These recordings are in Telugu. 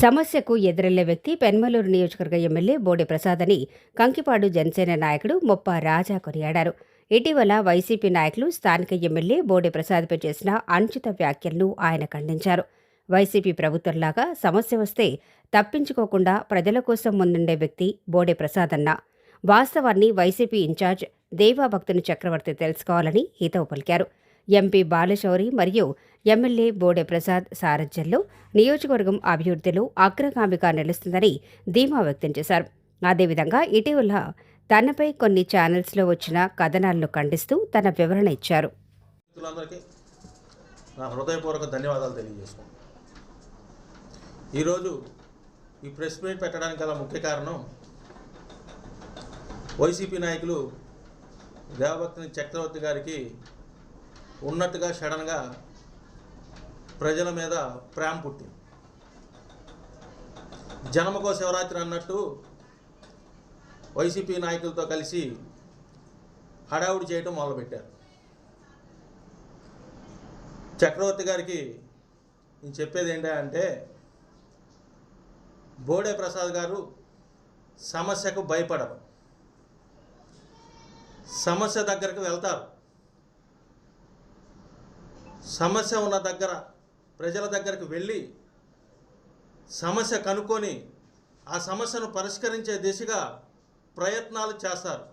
సమస్యకు ఎదురెళ్ళే వ్యక్తి పెన్మలూరు నియోజకవర్గ ఎమ్మెల్యే బోడే ప్రసాద్ అని కంకిపాడు జనసేన నాయకుడు మొప్ప రాజా కొనియాడారు. ఇటీవల వైసీపీ నాయకులు స్థానిక ఎమ్మెల్యే బోడి ప్రసాద్పై చేసిన అనుచిత వ్యాఖ్యలను ఆయన ఖండించారు. వైసీపీ ప్రభుత్వంలాగా సమస్య వస్తే తప్పించుకోకుండా ప్రజల కోసం ముందుండే వ్యక్తి బోడే ప్రసాద్ అన్న వాస్తవాన్ని వైసీపీ ఇన్ఛార్జ్ దేవాభక్తుని చక్రవర్తి తెలుసుకోవాలని హితవు పలికారు. ఎంపీ బాలశౌరి మరియు ఎమ్మెల్యే బోడే ప్రసాద్ సారథ్యంలో నియోజకవర్గం అభివృద్ధిలో అగ్రగామిగా నిలుస్తుందని ధీమా వ్యక్తం చేశారు. అదేవిధంగా ఇటీవల తనపై కొన్ని ఛానల్స్లో వచ్చిన కథనాలను ఖండిస్తూ తన వివరణ ఇచ్చారు. నా హృదయపూర్వక ధన్యవాదాలు తెలియజేసుకుంటాను ఈరోజు ఈ ప్రెస్ మీట్ పెట్టడానికి గల ముఖ్య కారణం వైసీపీ నాయకులు దేవభక్తిని చక్రవర్తి గారికి ఉన్నట్టుగా సడన్గా ప్రజల మీద ప్రేమ పుట్టింది. జనమకో శివరాత్రి అన్నట్టు వైసీపీ నాయకులతో కలిసి హడావుడి చేయటం మొదలుపెట్టారు. చక్రవర్తి గారికి నేను చెప్పేది ఏంటంటే బోడే ప్రసాద్ గారు సమస్యకు భయపడరు. సమస్య దగ్గరకు వెళ్తారు. సమస్య ఉన్న దగ్గర ప్రజల దగ్గరికి వెళ్ళి సమస్య కనుక్కొని ఆ సమస్యను పరిష్కరించే దిశగా ప్రయత్నాలు చేస్తారు.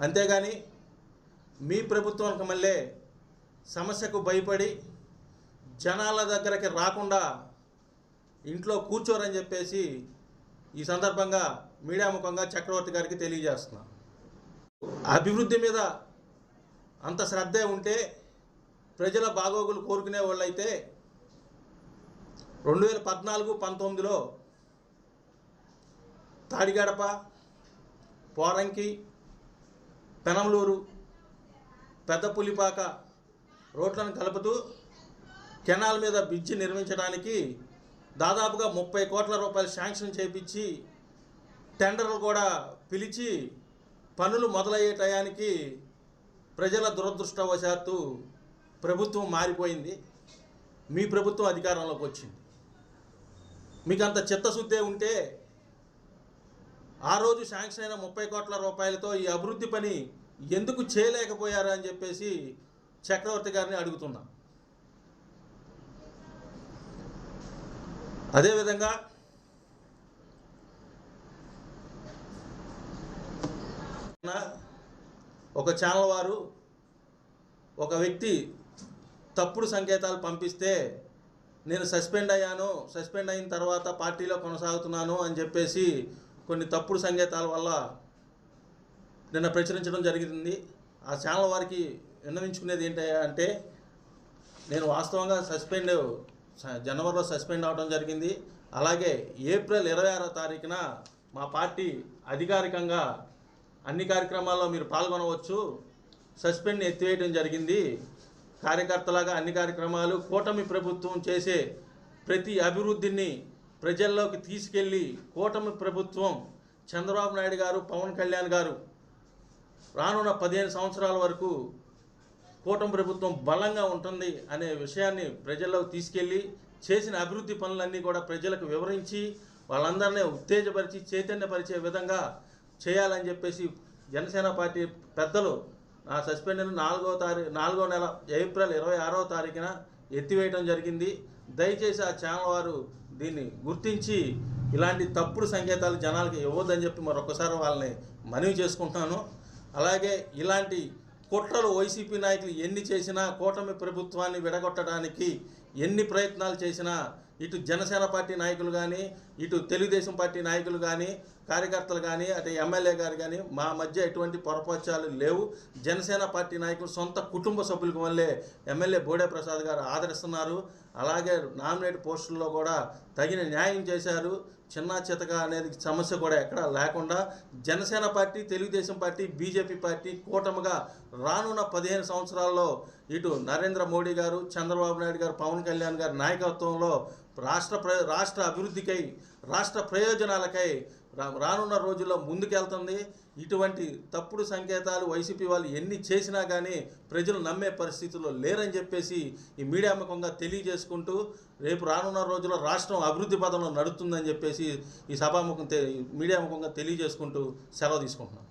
అంతేగాని మీ ప్రభుత్వానికి మళ్ళీ సమస్యకు భయపడి జనాల దగ్గరికి రాకుండా ఇంట్లో కూర్చోరని చెప్పేసి ఈ సందర్భంగా మీడియా ముఖంగా చక్రవర్తి గారికి తెలియజేస్తున్నా అభివృద్ధి మీద అంత శ్రద్ధే ఉంటే ప్రజల బాగోగులు కోరుకునే వాళ్ళైతే రెండు వేల పద్నాలుగు పంతొమ్మిదిలో తాడిగడప పోరంకి పెనంలూరు పెద్ద పులిపాక రోడ్లను కలుపుతూ కెనాల్ మీద బ్రిడ్జి నిర్మించడానికి దాదాపుగా ముప్పై కోట్ల రూపాయలు శాంక్షన్ చేపించి టెండర్లు కూడా పిలిచి పనులు మొదలయ్యే టయానికి ప్రజల దురదృష్టవశాత్తు ప్రభుత్వం మారిపోయింది. మీ ప్రభుత్వం అధికారంలోకి వచ్చింది. మీకు అంత చిత్తశుద్ధే ఉంటే ఆ రోజు శాంక్షన్ అయిన ముప్పై కోట్ల రూపాయలతో ఈ అభివృద్ధి పని ఎందుకు చేయలేకపోయారు అని చెప్పేసి చక్రవర్తి గారిని అడుగుతున్నా. అదేవిధంగా ఒక ఛానల్ వారు ఒక వ్యక్తి తప్పుడు సంకేతాలు పంపిస్తే నేను సస్పెండ్ అయ్యాను సస్పెండ్ అయిన తర్వాత పార్టీలో కొనసాగుతున్నాను అని చెప్పేసి కొన్ని తప్పుడు సంకేతాల వల్ల నిన్న ప్రచురించడం జరిగింది. ఆ ఛానల్ వారికి విన్నవించుకునేది ఏంటి అంటే నేను వాస్తవంగా సస్పెండ్ స- జనవరిలో సస్పెండ్ అవడం జరిగింది. అలాగే ఏప్రిల్ ఇరవై ఆరో తారీఖున మా పార్టీ అధికారికంగా అన్ని కార్యక్రమాల్లో మీరు పాల్గొనవచ్చు. సస్పెండ్ ఎత్తివేయడం జరిగింది. కార్యకర్తలాగా అన్ని కార్యక్రమాలు కూటమి ప్రభుత్వం చేసే ప్రతి అభివృద్ధిని ప్రజల్లోకి తీసుకెళ్ళి కూటమి ప్రభుత్వం చంద్రబాబు నాయుడు గారు పవన్ కళ్యాణ్ గారు రానున్న పదిహేను సంవత్సరాల వరకు కూటమి ప్రభుత్వం బలంగా ఉంటుంది అనే విషయాన్ని ప్రజల్లోకి తీసుకెళ్ళి చేసిన అభివృద్ధి పనులన్నీ కూడా ప్రజలకు వివరించి వాళ్ళందరినీ ఉత్తేజపరిచి చైతన్యపరిచే విధంగా చేయాలని చెప్పేసి జనసేన పార్టీ పెద్దలు నా సస్పెండ్ నాలుగో తారీఖు నాలుగో నెల ఏప్రిల్ ఇరవై ఆరో తారీఖున ఎత్తివేయడం జరిగింది. దయచేసి ఆ ఛానల్ వారు దీన్ని గుర్తించి ఇలాంటి తప్పుడు సంకేతాలు జనాలకి ఇవ్వద్దని చెప్పి మరొకసారి వాళ్ళని మనవి చేసుకుంటున్నాను. అలాగే ఇలాంటి కుట్రలు వైసీపీ నాయకులు ఎన్ని చేసినా కూటమి ప్రభుత్వాన్ని విడగొట్టడానికి ఎన్ని ప్రయత్నాలు చేసినా ఇటు జనసేన పార్టీ నాయకులు కానీ ఇటు తెలుగుదేశం పార్టీ నాయకులు కానీ కార్యకర్తలు కానీ అటు ఎమ్మెల్యే గారు కానీ మా మధ్య ఎటువంటి పొరపక్షాలు లేవు. జనసేన పార్టీ నాయకులు సొంత కుటుంబ సభ్యులకు వల్లే ఎమ్మెల్యే బోడే ప్రసాద్ గారు ఆదరిస్తున్నారు. అలాగే నామినేట్ పోస్టుల్లో కూడా తగిన న్యాయం చేశారు. చిన్న చితక అనేది సమస్య కూడా ఎక్కడా లేకుండా Janasena party Telugu Desam party BJP party కూటమిగా రానున్న పదిహేను సంవత్సరాల్లో ఇటు నరేంద్ర మోడీ గారు చంద్రబాబు నాయుడు గారు పవన్ కళ్యాణ్ గారి నాయకత్వంలో రాష్ట్ర ప్ర రాష్ట్ర అభివృద్ధికై రాష్ట్ర ప్రయోజనాలకై రా- రానున్న రోజుల్లో ముందుకెళ్తుంది. ఇటువంటి తప్పుడు సంకేతాలు వైసీపీ వాళ్ళు ఎన్ని చేసినా కానీ ప్రజలు నమ్మే పరిస్థితుల్లో లేరని చెప్పేసి ఈ మీడియా ముఖంగా తెలియజేసుకుంటూ రేపు రానున్న రోజుల్లో రాష్ట్రం అభివృద్ధి పదంలో నడుస్తుందని చెప్పేసి ఈ సభాముఖం మీడియా ముఖంగా తెలియజేసుకుంటూ సెలవు తీసుకుంటున్నాం.